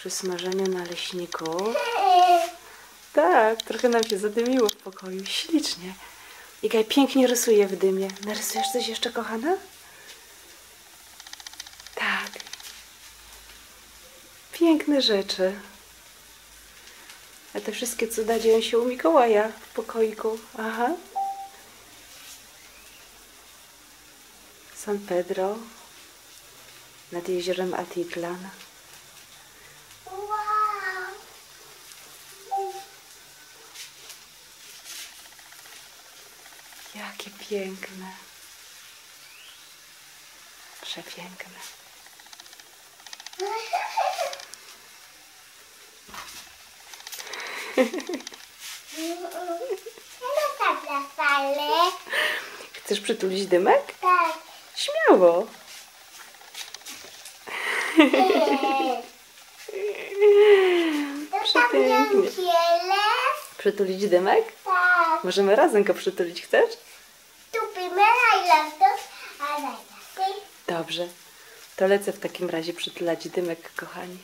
przy smażeniu naleśników. Tak, trochę nam się zadymiło w pokoju. Ślicznie. Iga pięknie rysuje w dymie. Narysujesz coś jeszcze, kochana? Tak. Piękne rzeczy. A te wszystkie cuda dzieją się u Mikołaja w pokoiku. Aha. San Pedro nad jeziorem Atitlan. Jakie piękne. Przepiękne. Chcesz przytulić dymek? Tak. Śmiało. Przepięknie. Przytulić dymek? Możemy razem go przytulić, chcesz? Tupimy a. Dobrze. To lecę w takim razie przytulać dymek, kochani.